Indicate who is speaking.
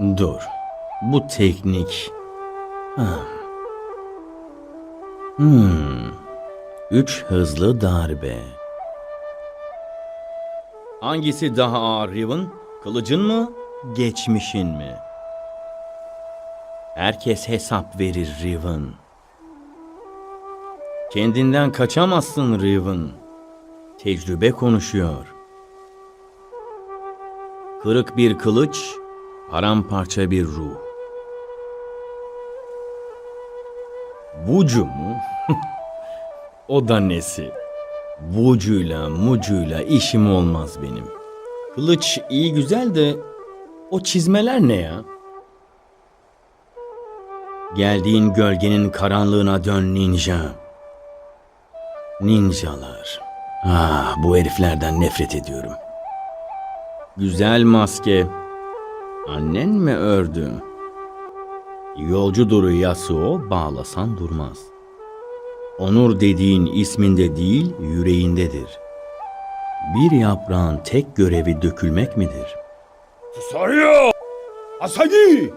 Speaker 1: Dur. Bu teknik. Hmm. Üç hızlı darbe. Hangisi daha ağır Riven? Kılıcın mı? Geçmişin mi? Herkes hesap verir Riven. Kendinden kaçamazsın Riven. Tecrübe konuşuyor. Kırık bir kılıç, paramparça bir ruh. Bucu mu? o da nesi? Bucuyla mucuyla işim olmaz benim. Kılıç iyi güzel de o çizmeler ne ya? Geldiğin gölgenin karanlığına dön ninja. Ninjalar. Ah bu heriflerden nefret ediyorum. Güzel maske. Annen mi ördü? Yolcudur Yasuo bağlasan durmaz. Onur dediğin isminde değil yüreğindedir. Bir yaprağın tek görevi dökülmek midir?
Speaker 2: Sario! Asagi!